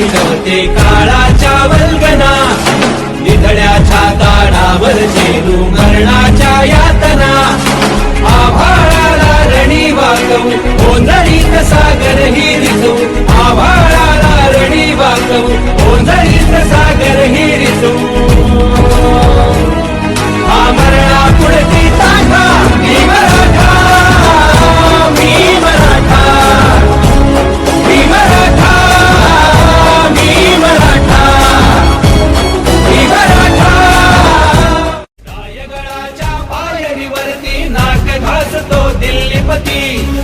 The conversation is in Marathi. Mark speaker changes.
Speaker 1: विनवते काळाच्या वल्गना निधड्याच्या ताडावर झेलू मरणाच्या यातना. आभाळाला रणी वाकवू ओंधळी सागर ही रिजवू आभाळाला रणी वाकवू ओंधळी सागर ही वरती नाक घासतो दिल्लीपती.